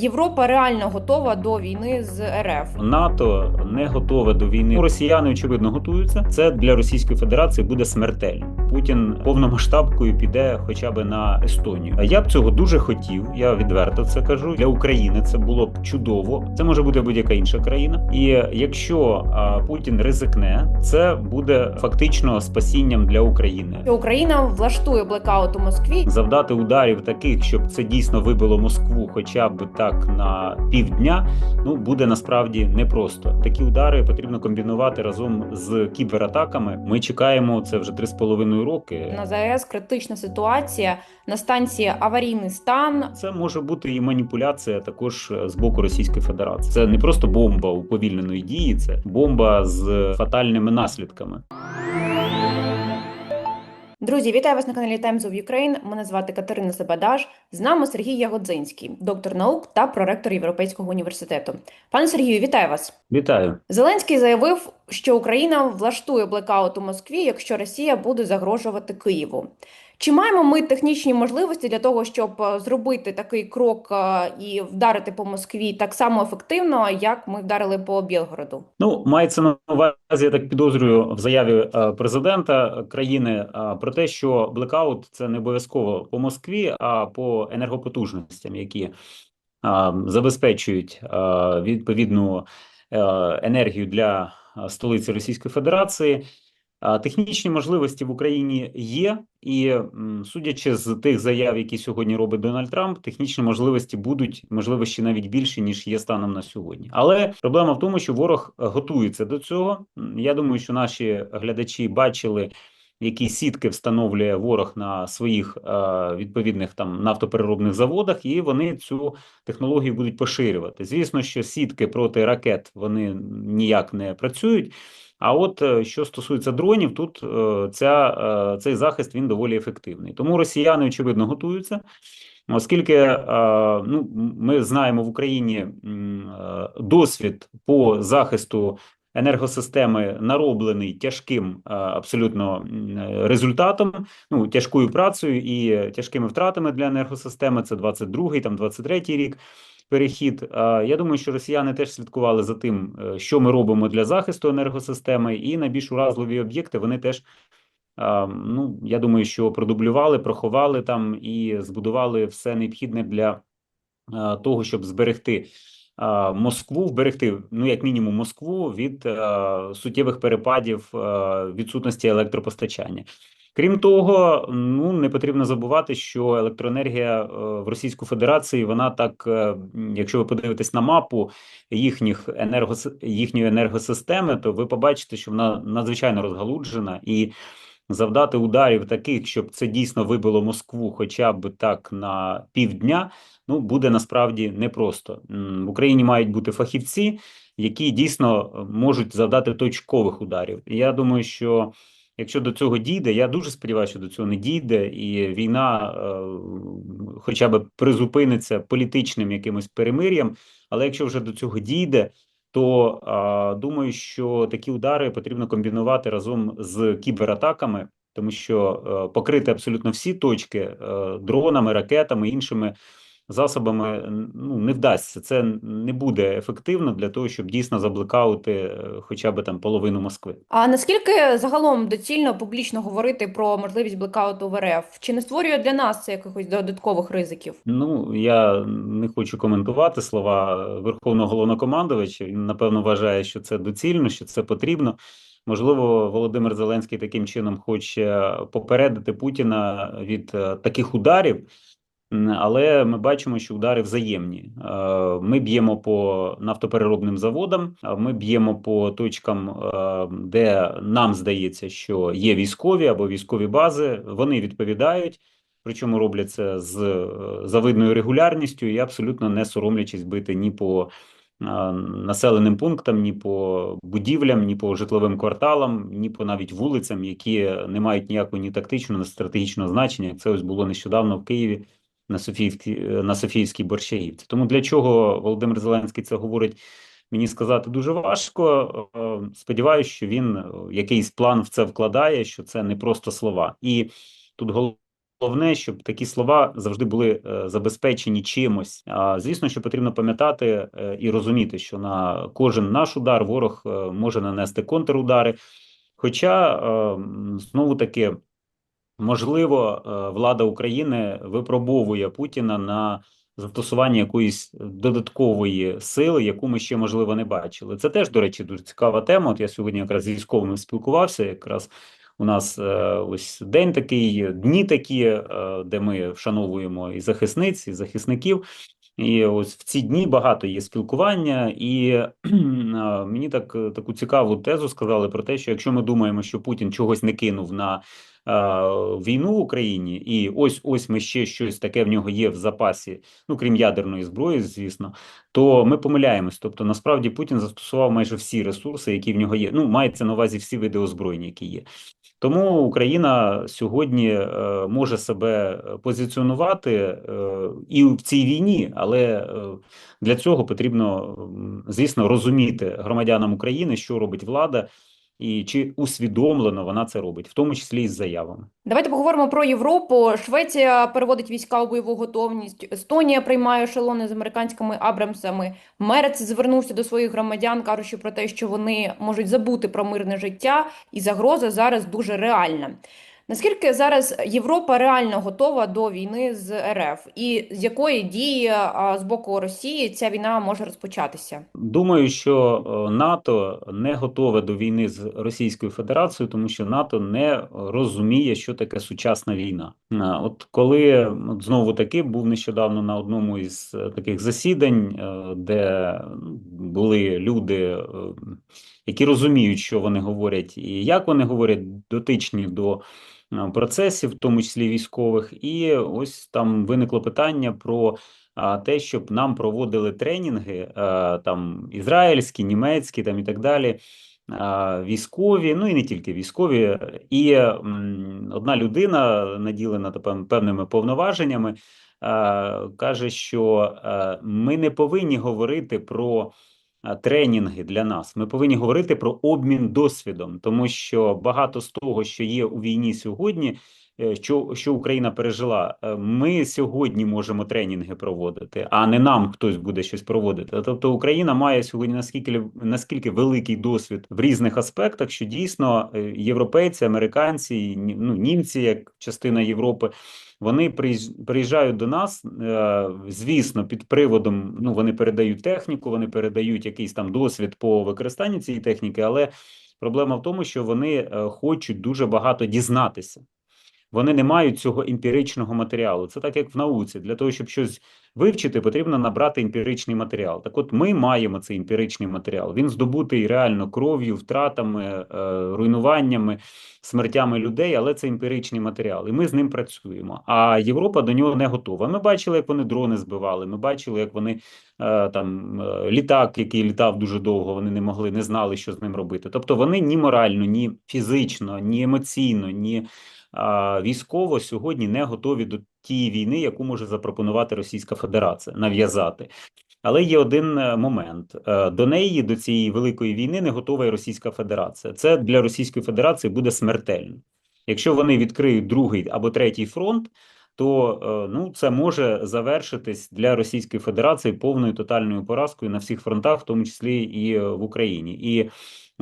Європа реально готова до війни з РФ? НАТО не готове до війни. Росіяни очевидно готуються. Це для Російської Федерації буде смертельно. Путін повномасштабкою піде хоча б на Естонію. А я б цього дуже хотів. Я відверто це кажу. Для України це було б чудово. Це може бути будь-яка інша країна. І якщо Путін ризикне, це буде фактично спасінням для України. Україна влаштує блекаут у Москві? Завдати ударів таких, щоб це дійсно вибило Москву, хоча б так на півдня, ну буде насправді непросто. Такі удари потрібно комбінувати разом з кібератаками. Ми чекаємо це вже три з половиною роки. На ЗАЕС критична ситуація на станції аварійний стан. Це може бути і маніпуляція також з боку Російської Федерації. Це не просто бомба уповільненої дії, це бомба з фатальними наслідками. Друзі, вітаю вас на каналі Times of Ukraine. Мене звати Катерина Забадаш. З нами Сергій Ягодзинський, доктор наук та проректор Європейського університету. Пане Сергію, вітаю вас. Вітаю. Зеленський заявив, що Україна влаштує блекаут у Москві, якщо Росія буде загрожувати Києву. Чи маємо ми технічні можливості для того, щоб е, зробити такий крок е, і вдарити по Москві так само ефективно, як ми вдарили по Білгороду? Ну, мається на увазі, я так підозрюю в заяві е, президента країни про те, що блекаут це не обов'язково по Москві, а по енергопотужностям, які забезпечують відповідну енергію для столиці Російської Федерації. Технічні можливості в Україні є, і судячи з тих заяв, які сьогодні робить Дональд Трамп, технічні можливості будуть можливо ще навіть більші ніж є станом на сьогодні. Але проблема в тому, що ворог е, готується до цього. Я думаю, що наші глядачі бачили. Які сітки встановлює ворог на своїх е, відповідних там нафтопереробних заводах, і вони цю технологію будуть поширювати. Звісно, що сітки проти ракет вони ніяк не працюють. А от е, що стосується дронів, тут е, ця, е, цей захист він доволі ефективний. Тому росіяни очевидно готуються, оскільки ну, ми знаємо в Україні досвід по захисту енергосистеми нароблений тяжким абсолютно результатом, ну тяжкою працею і тяжкими втратами для енергосистеми. Це 22-й, там 23-й рік перехід. Я думаю, що росіяни теж слідкували за тим, е, що ми робимо для захисту енергосистеми, і найбільш уразливі об'єкти вони теж. Ну, я думаю, що продублювали, проховали там і збудували все необхідне для того, щоб зберегти Москву, вберегти, ну як мінімум, Москву від суттєвих перепадів відсутності електропостачання. Крім того, ну не потрібно забувати, що електроенергія е, в Російську Федерації вона так, е, якщо ви подивитесь на мапу їхніх енергос... їхньої енергосистеми, то ви побачите, що вона надзвичайно розгалуджена і завдати ударів таких, щоб це дійсно вибило Москву, хоча б так на півдня, ну буде насправді непросто. В Україні мають бути фахівці, які дійсно е, можуть завдати точкових ударів. Я думаю, що. Якщо до цього дійде, я дуже сподіваюся, що до цього не дійде, і війна е, хоча б призупиниться політичним якимось перемир'ям. Але якщо вже до цього дійде, то е, думаю, що такі удари потрібно комбінувати разом з кібератаками, тому що е, покрити абсолютно всі точки е, дронами, ракетами, іншими засобами ну не вдасться. Це не буде ефективно для того, щоб дійсно заблекаути е, хоча б там половину Москви. А наскільки загалом доцільно публічно говорити про можливість блекауту в РФ? Чи не створює для нас це якихось додаткових ризиків? Ну, я не хочу коментувати слова Верховного головнокомандувача. Він, напевно, вважає, що це доцільно, що це потрібно. Можливо, Володимир Зеленський таким чином хоче попередити Путіна від е, таких ударів, але ми бачимо, що удари взаємні. Е, Ми б'ємо по нафтопереробним заводам, ми б'ємо по точкам, е, де нам здається, що є військові або військові бази. Вони відповідають. Причому роблять це з е, завидною регулярністю і абсолютно не соромлячись бити ні по населеним пунктам, ні по будівлям, ні по житловим кварталам, ні по навіть вулицям, які не мають ніякого ні тактичного, ні стратегічного значення. Це ось було нещодавно в Києві на Софіївській е, на Софіївській Борщагівці. Тому для чого Володимир Зеленський це говорить? Мені сказати дуже важко. Е, Сподіваюся, що він е, якийсь план в це вкладає, що це не просто слова. І тут головне щоб такі слова завжди були забезпечені чимось. А звісно, що потрібно пам'ятати і розуміти, що на кожен наш удар ворог може нанести контрудари. Хоча знову таки можливо, е, влада України випробовує Путіна на застосування якоїсь додаткової сили, яку ми ще можливо не бачили. Це теж, до речі, дуже цікава тема. От я сьогодні якраз з військовими спілкувався. Якраз у нас е, ось день такий, дні такі, е, де ми вшановуємо і захисниць, і захисників. І ось в ці дні багато є спілкування, і мені так таку цікаву тезу сказали про те, що якщо ми думаємо, що Путін чогось не кинув на війну в Україні, і ось ось ми ще щось таке в нього є в запасі, ну крім ядерної зброї, звісно, то ми помиляємось. Тобто, насправді Путін застосував майже всі ресурси, які в нього є. Ну, мається на увазі всі види озброєння, які є. Тому Україна сьогодні е, може себе позиціонувати е, і в цій війні, але е, для цього потрібно, звісно, розуміти громадянам України, що робить влада, і чи усвідомлено вона це робить, в тому числі і з заявами. Давайте поговоримо про Європу. Швеція переводить війська у бойову готовність. Естонія приймає ешелони з американськими Абрамсами. Мерц звернувся до своїх громадян, кажучи про те, що вони можуть забути про мирне життя, і загроза зараз дуже реальна. Наскільки зараз Європа реально готова до війни з РФ, і з якої дії з боку Росії ця війна може розпочатися? Думаю, що е, НАТО не готове до війни з Російською Федерацією, тому що НАТО не розуміє, що таке сучасна війна. Е, От коли знову таки був нещодавно на одному із е, таких засідань, де були люди, які розуміють, що вони говорять, і як вони говорять, дотичні до процесів, в тому числі військових, і ось там виникло питання про те, щоб нам проводили тренінги, там ізраїльські, німецькі, там і так далі. Військові, ну і не тільки військові, і одна людина, наділена певними повноваженнями, каже, що ми не повинні говорити про тренінги для нас. Ми повинні говорити про обмін досвідом, тому що багато з того, що є у війні сьогодні, е, що, що Україна пережила, е, ми сьогодні можемо тренінги проводити, а не нам хтось буде щось проводити. Тобто Україна має сьогодні наскільки наскільки великий досвід в різних аспектах, що дійсно е, європейці, американці, ну, німці, як частина Європи. Вони приїж- приїжджають до нас, е, звісно, під приводом. Ну вони передають техніку, вони передають якийсь там досвід по використанню цієї техніки, але проблема в тому, що вони е, хочуть дуже багато дізнатися. Вони не мають цього емпіричного матеріалу. Це так, як в науці. Для того, щоб щось вивчити, потрібно набрати емпіричний матеріал. Так, от ми маємо цей емпіричний матеріал. Він здобутий реально кров'ю, втратами, е, руйнуваннями, смертями людей, але це емпіричний матеріал, і ми з ним працюємо. А Європа до нього не готова. Ми бачили, як вони дрони збивали. Ми бачили, як вони е, там е, літак, який літав дуже довго, вони не могли, не знали, що з ним робити. Тобто вони ні морально, ні фізично, ні емоційно, ні військово сьогодні не готові до тієї війни, яку може запропонувати Російська Федерація, нав'язати. Але є один е, момент: Е, до неї, до цієї великої війни, не готова і Російська Федерація. Це для Російської Федерації буде смертельно. Якщо вони відкриють другий або третій фронт, то е, ну це може завершитись для Російської Федерації повною тотальною поразкою на всіх фронтах, в тому числі і е, в Україні. І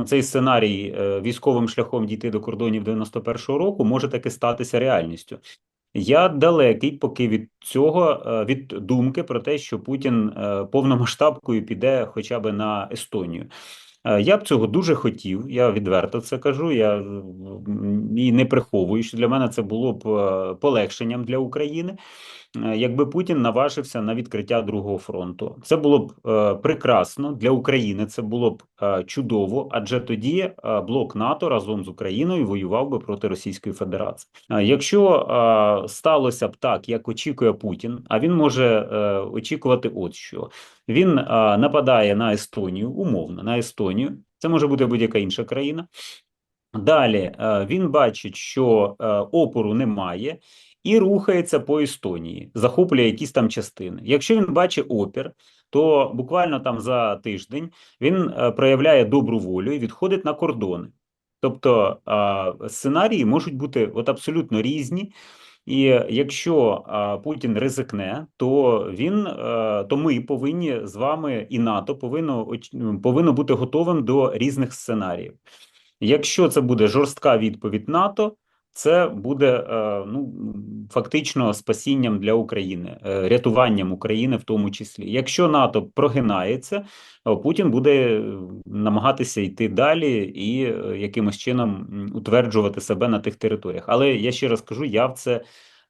цей сценарій е, військовим шляхом дійти до кордонів 91-го року може таки статися реальністю. Я далекий поки від цього, від думки про те, що Путін повномасштабкою піде хоча б на Естонію. Е, Я б цього дуже хотів, я відверто це кажу. Я і не приховую, що для мене це було б е, полегшенням для України, е, якби Путін наважився на відкриття другого фронту. Це було б е, прекрасно для України. Це було б е, чудово, адже тоді е, блок НАТО разом з Україною воював би проти Російської Федерації. Е, Якщо е, сталося б так, як очікує Путін, а він може е, очікувати, от що він е, нападає на Естонію, умовно на Естонію. Це може бути будь-яка інша країна. Далі е, він бачить, що е, опору немає, і рухається по Естонії, захоплює якісь там частини. Якщо він бачить опір, то буквально там за тиждень він е, проявляє добру волю і відходить на кордони. Тобто сценарії можуть бути от абсолютно різні. І якщо а, Путін ризикне, то він е, то ми повинні з вами і НАТО повинно повинно бути готовим до різних сценаріїв. Якщо це буде жорстка відповідь НАТО, це буде е, ну фактично спасінням для України, е, рятуванням України в тому числі. Якщо НАТО прогинається, е, Путін буде намагатися йти далі і якимось чином утверджувати себе на тих територіях. Але я ще раз кажу, я в це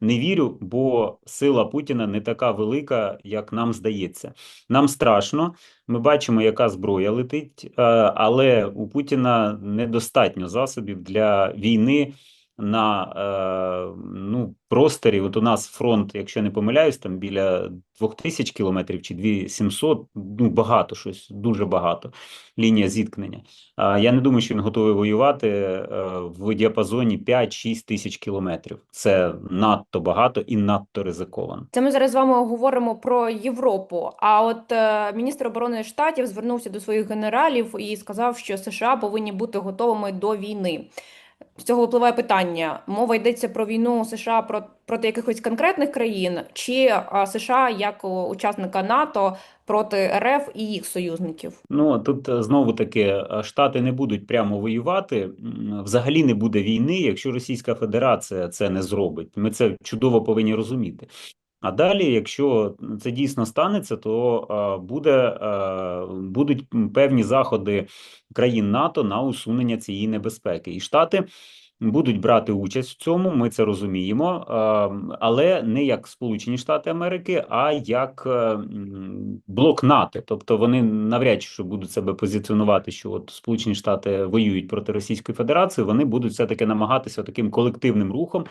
не вірю, бо сила Путіна не така велика, як нам здається. Нам страшно. Ми бачимо, яка зброя летить, але у Путіна недостатньо засобів для війни на е, ну, просторі. От у нас фронт, якщо не помиляюсь, там біля 2000 кілометрів чи 2700, ну багато щось, дуже багато. Лінія зіткнення. Я не думаю, що він готовий воювати е, в діапазоні 5-6 тисяч кілометрів. Це надто багато і надто ризиковано. Це ми зараз з вами говоримо про Європу. А от е, міністр оборони штатів звернувся до своїх генералів і сказав, що США повинні бути готовими до війни. З цього випливає питання: мова йдеться про війну США про, проти якихось конкретних країн, чи США як учасника НАТО проти РФ і їх союзників? Ну тут е, знову таки е, Штати не будуть прямо воювати. Взагалі не буде війни, якщо Російська Федерація це не зробить. Ми це чудово повинні розуміти. А далі, якщо це дійсно станеться, то е, буде, е, будуть певні заходи країн НАТО на усунення цієї небезпеки, і Штати будуть брати участь в цьому. Ми це розуміємо, але не як Сполучені Штати Америки, а як е, блок НАТО. Тобто вони навряд чи будуть себе позиціонувати, що от Сполучені Штати воюють проти Російської Федерації. Вони будуть все таки намагатися таким колективним рухом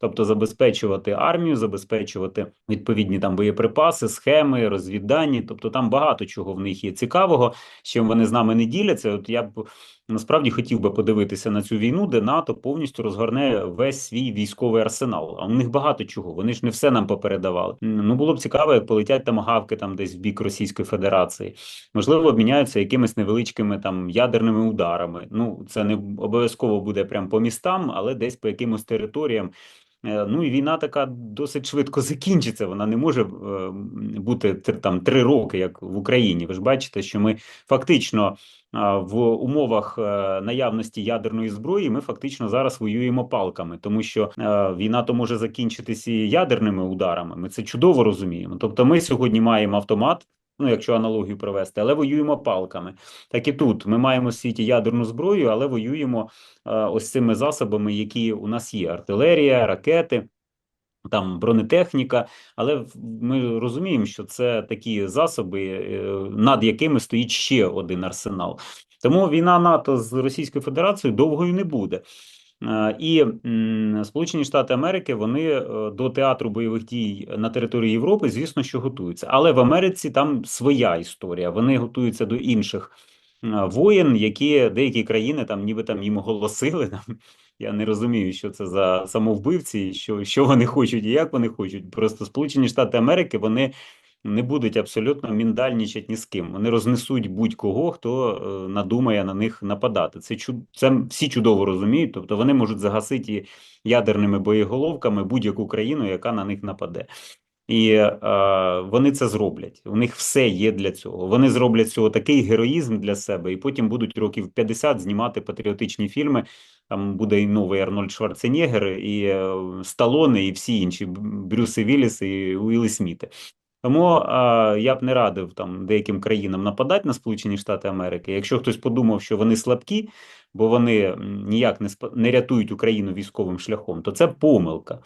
тобто забезпечувати армію, забезпечувати відповідні там боєприпаси, схеми, розвіддані. Тобто там багато чого в них є цікавого, з чим вони з нами не діляться. От я б насправді хотів би подивитися на цю війну, де НАТО повністю розгорне весь свій військовий арсенал. А у них багато чого. Вони ж не все нам попередавали. Ну було б цікаво, як полетять тамагавки там десь в бік Російської Федерації. Можливо, обміняються якимись невеличкими там ядерними ударами. Ну це не обов'язково буде прям по містам, але десь по якимось територіям. Е, Ну і війна така досить швидко закінчиться. Вона не може е, бути там три роки, як в Україні. Ви ж бачите, що ми фактично в умовах е, наявності ядерної зброї ми фактично зараз воюємо палками, тому що е, війна то може закінчитися ядерними ударами. Ми це чудово розуміємо. Тобто, ми сьогодні маємо автомат. Ну, якщо аналогію провести, але воюємо палками. Так і тут ми маємо в світі ядерну зброю, але воюємо е, ось цими засобами, які у нас є: артилерія, ракети. Там бронетехніка, але ми розуміємо, що це такі засоби, е, над якими стоїть ще один арсенал. Тому війна НАТО з Російською Федерацією довгою не буде. Е, І Сполучені Штати Америки вони е, до театру бойових дій на території Європи, звісно, що готуються. Але в Америці там своя історія. Вони готуються до інших воєн, які деякі країни там ніби там їм оголосили. Там, я не розумію, що це за самовбивці, що, що вони хочуть і як вони хочуть. Просто Сполучені Штати Америки вони не будуть абсолютно міндальнічати ні з ким. Вони рознесуть будь-кого, хто е, надумає на них нападати. Це чу... це всі чудово розуміють. Тобто вони можуть загасити ядерними боєголовками будь-яку країну, яка на них нападе. І е, вони це зроблять. У них все є для цього. Вони зроблять цього такий героїзм для себе, і потім будуть років 50 знімати патріотичні фільми. Там буде і новий Арнольд Шварценеггер, і е, Сталоне, і всі інші Брюси Вілліс і Уілли Сміти. Тому е, я б не радив там деяким країнам нападати на Сполучені Штати Америки. Якщо хтось подумав, що вони слабкі, бо вони ніяк не спа- не рятують Україну військовим шляхом, то це помилка.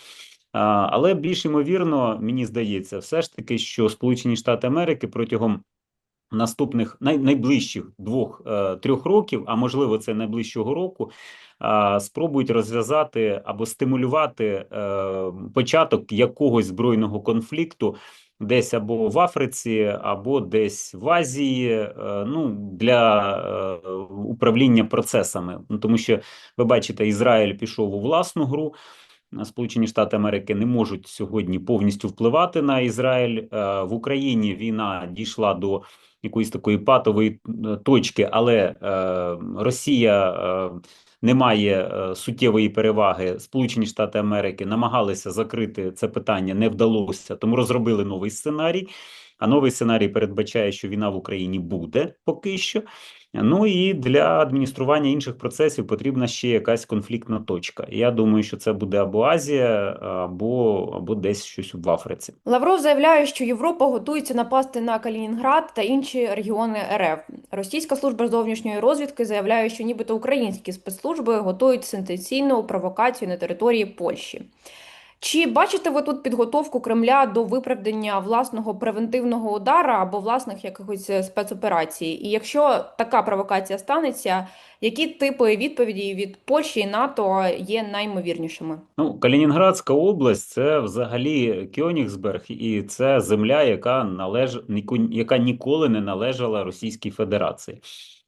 Але більш ймовірно, мені здається, все ж таки, що Сполучені Штати Америки протягом наступних най, найближчих двох е, років, а можливо, це найближчого року, спробують розв'язати або стимулювати е, початок якогось збройного конфлікту. Десь або в Африці, або десь в Азії, е, ну для управління процесами. Ну тому що ви бачите, Ізраїль пішов у власну гру. Сполучені Штати Америки не можуть сьогодні повністю впливати на Ізраїль. Е, В Україні війна дійшла до якоїсь такої патової е, точки, але е, Росія е, немає е, суттєвої переваги. Сполучені Штати Америки намагалися закрити це питання, не вдалося, тому розробили новий сценарій. А новий сценарій передбачає, що війна в Україні буде поки що. Ну і для адміністрування інших процесів потрібна ще якась конфліктна точка. Я думаю, що це буде або Азія, або, або десь щось в Африці. Лавров заявляє, що Європа готується напасти на Калінінград та інші регіони РФ. Російська служба зовнішньої розвідки заявляє, що нібито українські спецслужби готують сенсаційну провокацію на території Польщі. Чи бачите ви тут підготовку Кремля до виправдання власного превентивного удара або власних якихось е, спецоперацій? І якщо така провокація станеться, які типи відповіді від Польщі і НАТО є наймовірнішими? Ну, Калінінградська область це взагалі Кьонігсберг, і це земля, яка належ... яка ніколи не належала Російській Федерації.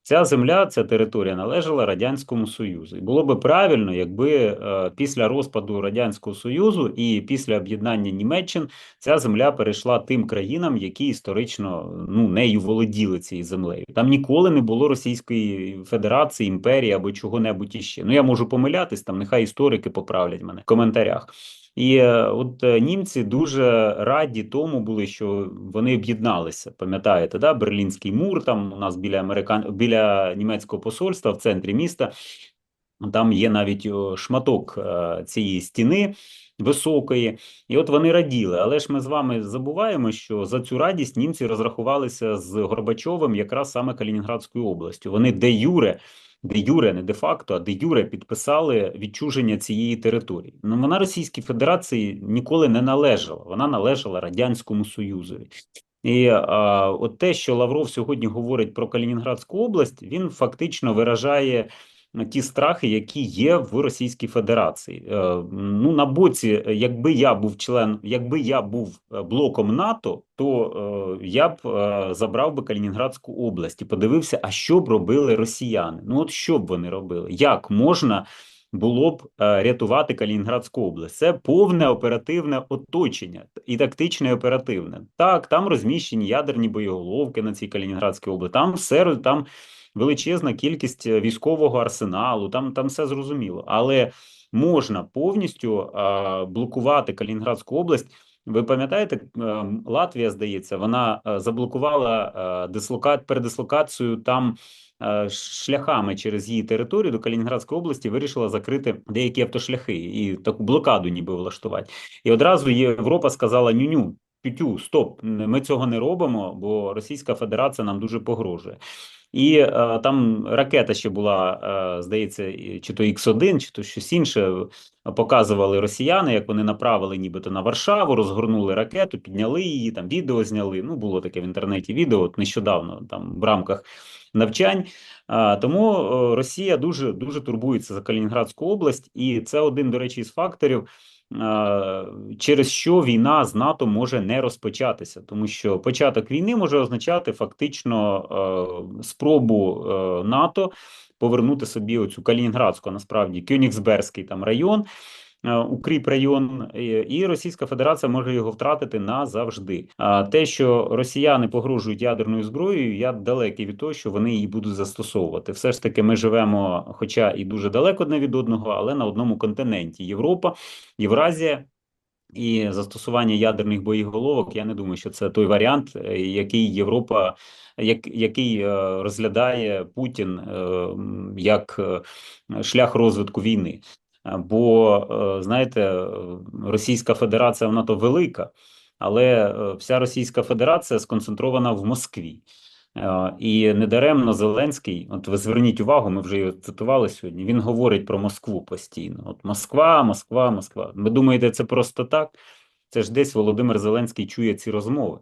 Ця земля, ця територія належала Радянському Союзу. І було би правильно, якби е, після розпаду Радянського Союзу і після об'єднання Німеччин ця земля перейшла тим країнам, які історично ну, нею володіли цією землею. Там ніколи не було Російської Федерації, імперії або чого-небудь іще. Ну я можу помилятись, там нехай історики поправлять мене в коментарях. І е, от е, німці дуже раді тому були, що вони об'єдналися. Пам'ятаєте, да? Берлінський мур там у нас біля американ... біля німецького посольства в центрі міста. Там є навіть шматок е, цієї стіни високої, і от вони раділи. Але ж ми з вами забуваємо, що за цю радість німці розрахувалися з Горбачовим якраз саме Калінінградською областю. Вони де юре, де юре, не де факто, а де юре підписали відчуження цієї території. Ну вона Російській Федерації ніколи не належала. Вона належала Радянському Союзові. І а, от те, що Лавров сьогодні говорить про Калінінградську область, він фактично виражає ті страхи, які є в Російській Федерації. Е, ну на боці, е, якби я був член, якби я був е, блоком НАТО, то я б забрав би Калінінградську область і подивився, а що б робили росіяни. Ну от що б вони робили? Як можна? Було б рятувати Калінінградську область. Це повне оперативне оточення і тактичне і оперативне. Так, там розміщені ядерні боєголовки на цій Калінінградській області. Там все там величезна кількість е, військового арсеналу, там, там все зрозуміло. Але можна повністю е, блокувати Калінінградську область. Ви пам'ятаєте, е, Латвія, здається, вона е, заблокувала е, дислока... передислокацію там шляхами через її територію до Калінінградської області вирішила закрити деякі автошляхи і таку блокаду ніби влаштувати. І одразу Європа сказала ню-ню, тютю, стоп, ми цього не робимо, бо Російська Федерація нам дуже погрожує. І е, там ракета ще була, е, здається, чи то Х1, чи то щось інше. Показували росіяни, як вони направили нібито на Варшаву, розгорнули ракету, підняли її, там відео зняли. Ну, було таке в інтернеті відео от нещодавно, там в рамках навчань. Тому е, Росія дуже дуже турбується за Калінінградську область, і це один, до речі, із факторів, через що війна з НАТО може не розпочатися, тому що початок війни може означати фактично е, спробу е, НАТО повернути собі оцю Калінінградську, насправді Кьонігсберзький там район. Е, Укріп район, і- і Російська Федерація може його втратити назавжди. А те, що росіяни погрожують ядерною зброєю, я далекий від того, що вони її будуть застосовувати. Все ж таки, ми живемо, хоча і дуже далеко одне від одного, але на одному континенті: Європа, Євразія. І застосування ядерних боєголовок, я не думаю, що це той варіант, е, який Європа, як, який е, розглядає Путін е, як е, шлях розвитку війни. Бо, е, знаєте, Російська Федерація вона то велика, але е, вся Російська Федерація сконцентрована в Москві. Е, І недаремно Зеленський, от ви зверніть увагу, ми вже його цитували сьогодні. Він говорить про Москву постійно. От Москва, Москва, Москва. Ви думаєте, це просто так? Це ж десь Володимир Зеленський чує ці розмови.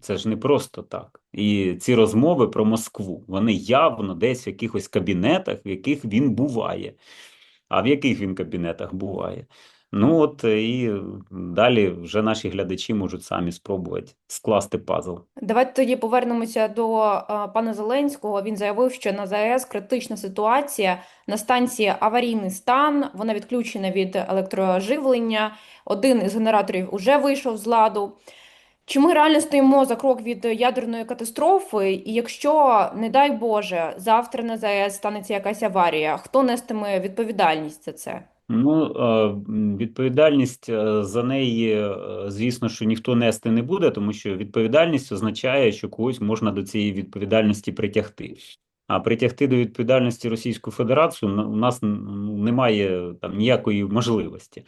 Це ж не просто так. І ці розмови про Москву, вони явно десь в якихось кабінетах, в яких він буває. А в яких він кабінетах буває? Ну от е, і далі вже наші глядачі можуть самі спробувати скласти пазл. Давайте тоді повернемося до е, пана Зеленського. Він заявив, що на ЗАЕС критична ситуація. На станції аварійний стан, вона відключена від електроживлення. Один із генераторів уже вийшов з ладу. Чи ми реально стоїмо за крок від ядерної катастрофи? І якщо, не дай Боже, завтра на ЗАЕС станеться якась аварія, хто нестиме відповідальність за це? Ну, е, відповідальність е, за неї, е, звісно, що ніхто нести не буде, тому що відповідальність означає, що когось можна до цієї відповідальності притягти. А притягти до відповідальності Російську Федерацію у нас немає там ніякої можливості.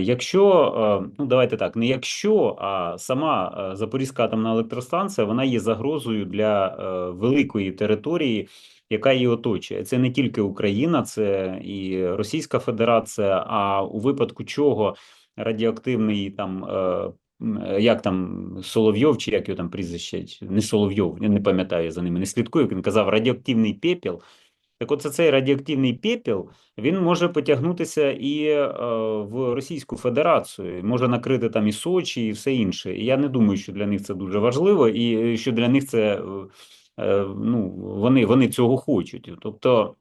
Якщо, ну давайте так, не якщо, а сама Запорізька атомна електростанція, вона є загрозою для великої території, яка її оточує. Це не тільки Україна, це і Російська Федерація. А у випадку чого радіоактивний там. Як там Соловйов, чи як його там прізвище, не Соловйов, я не пам'ятаю за ними, не слідкую. Він казав радіоактивний пепел. Так, от цей радіоактивний пепел він може потягнутися і е, в Російську Федерацію, може накрити там і Сочі, і все інше. І я не думаю, що для них це дуже важливо, і що для них це е, е, ну вони, вони цього хочуть. Тобто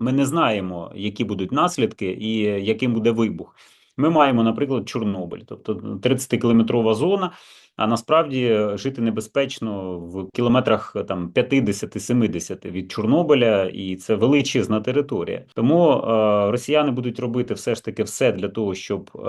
ми не знаємо, які будуть наслідки і яким буде вибух. Ми маємо, наприклад, Чорнобиль, тобто 30-кілометрова зона, а насправді жити небезпечно в кілометрах там 50-70 від Чорнобиля, і це величезна територія. Тому е, росіяни будуть робити все ж таки все для того, щоб е,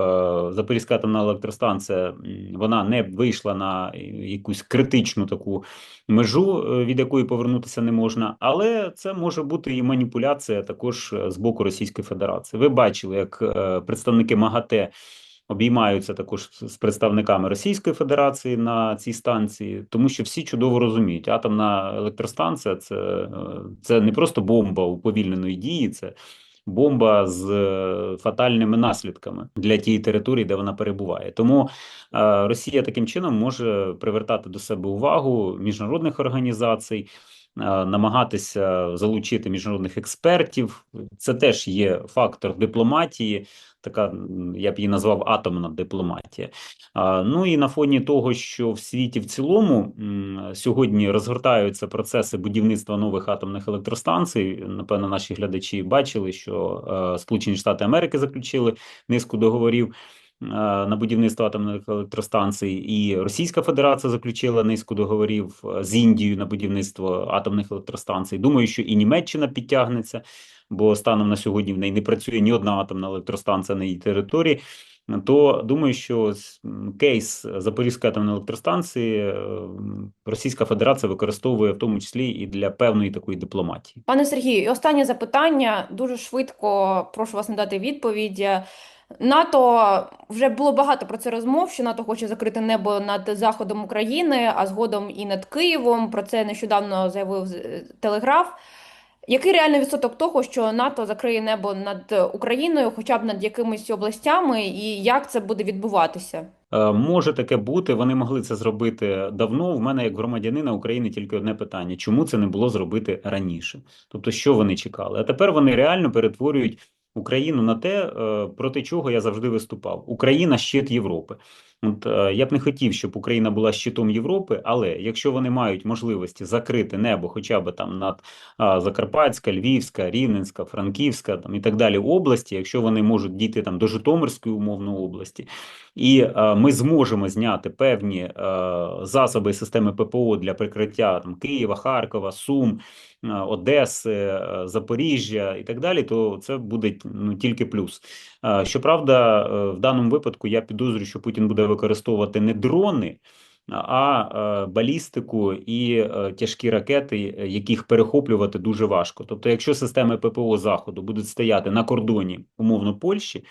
Запорізька атомна електростанція вона не вийшла на якусь критичну таку межу, е, від якої повернутися не можна, але це може бути і маніпуляція також е, з боку Російської Федерації. Ви бачили, як е, представники МАГАТЕ обіймаються також з представниками Російської Федерації на цій станції, тому що всі чудово розуміють, атомна електростанція це, е, це не просто бомба уповільненої дії, це бомба з е, фатальними наслідками для тієї території, де вона перебуває. Тому е, Росія таким чином може привертати до себе увагу міжнародних організацій. Е, Намагатися залучити міжнародних експертів, це теж є фактор дипломатії, така я б її назвав атомна дипломатія. Ну і на фоні того, що в світі в цілому сьогодні розгортаються процеси будівництва нових атомних електростанцій. Напевно, наші глядачі бачили, що е, Сполучені Штати Америки заключили низку договорів. Е, На будівництво атомних електростанцій, і Російська Федерація заключила низку договорів е, з Індією на будівництво атомних електростанцій. Думаю, що і Німеччина підтягнеться, бо станом на сьогодні в неї не працює ні одна атомна електростанція на її території. То думаю, що кейс Запорізької атомної електростанції е, Російська Федерація використовує в тому числі і для певної такої дипломатії. Пане Сергію, і останнє запитання. Дуже швидко прошу вас надати відповідь. НАТО вже було багато про це розмов, що НАТО хоче закрити небо над заходом України, а згодом і над Києвом. Про це нещодавно заявив Телеграф. Який реальний відсоток того, що НАТО закриє небо над Україною, хоча б над якимись областями, і як це буде відбуватися? Е, Може таке бути, вони могли це зробити давно. В мене, як громадянина України, тільки одне питання: чому це не було зробити раніше? Тобто, що вони чекали? А тепер вони реально перетворюють Україну на те, е, проти чого я завжди виступав. Україна щит Європи. От е, я б не хотів, щоб Україна була щитом Європи, але якщо вони мають можливості закрити небо, хоча б там над Закарпатська, Львівська, Рівненська, Франківська там і так далі області, якщо вони можуть дійти там до Житомирської умовно області, і е, ми зможемо зняти певні е, засоби системи ППО для прикриття там Києва, Харкова, Сум, Одеси, Запоріжжя і так далі, то це буде ну тільки плюс. Е, Щоправда, е, в даному випадку я підозрюю, що Путін буде використовувати не дрони. А е, балістику і тяжкі ракети, яких перехоплювати дуже важко. Тобто, якщо системи ППО Заходу будуть стояти на кордоні умовно Польщі,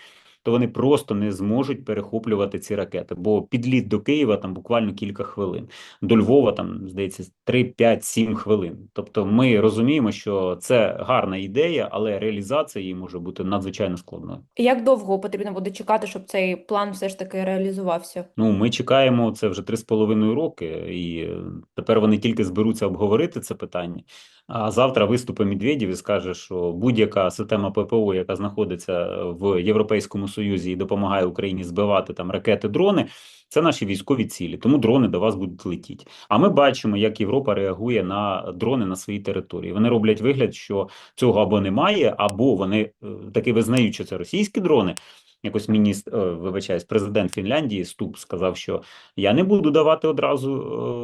то вони просто не зможуть перехоплювати ці ракети, бо підліт до Києва там буквально кілька хвилин, до Львова там здається 3, 5, 7 хвилин. Тобто, ми розуміємо, що це гарна ідея, але реалізація її може бути надзвичайно складною. Як довго потрібно буде чекати, щоб цей план все ж таки реалізувався? Ну, ми чекаємо це вже три з половиною роки, і е, тепер вони тільки зберуться обговорити це питання. А завтра виступить Медведєв і скаже, що будь-яка система ППО, яка знаходиться в Європейському Союзі і допомагає Україні збивати там ракети, дрони, це наші військові цілі. Тому дрони до вас будуть летіти. А ми бачимо, як Європа реагує на дрони на своїй території. Вони роблять вигляд, що цього або немає, або вони е, таки визнають, що це російські дрони. Якось міністр, е, вибачаюсь, президент Фінляндії Ступ сказав, що я не буду давати одразу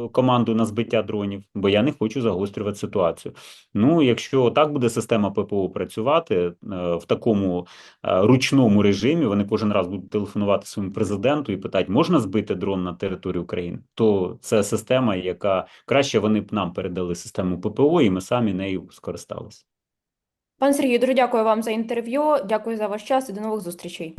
е, команду на збиття дронів, бо я не хочу загострювати ситуацію. Ну, якщо так буде система ППО працювати е, в такому ручному режимі, вони кожен раз будуть телефонувати своєму президенту і питати, можна збити дрон на території України, то це система, яка краще вони б нам передали систему ППО, і ми самі нею скористалися. Пан Сергію, дуже дякую вам за інтерв'ю. Дякую за ваш час і до нових зустрічей.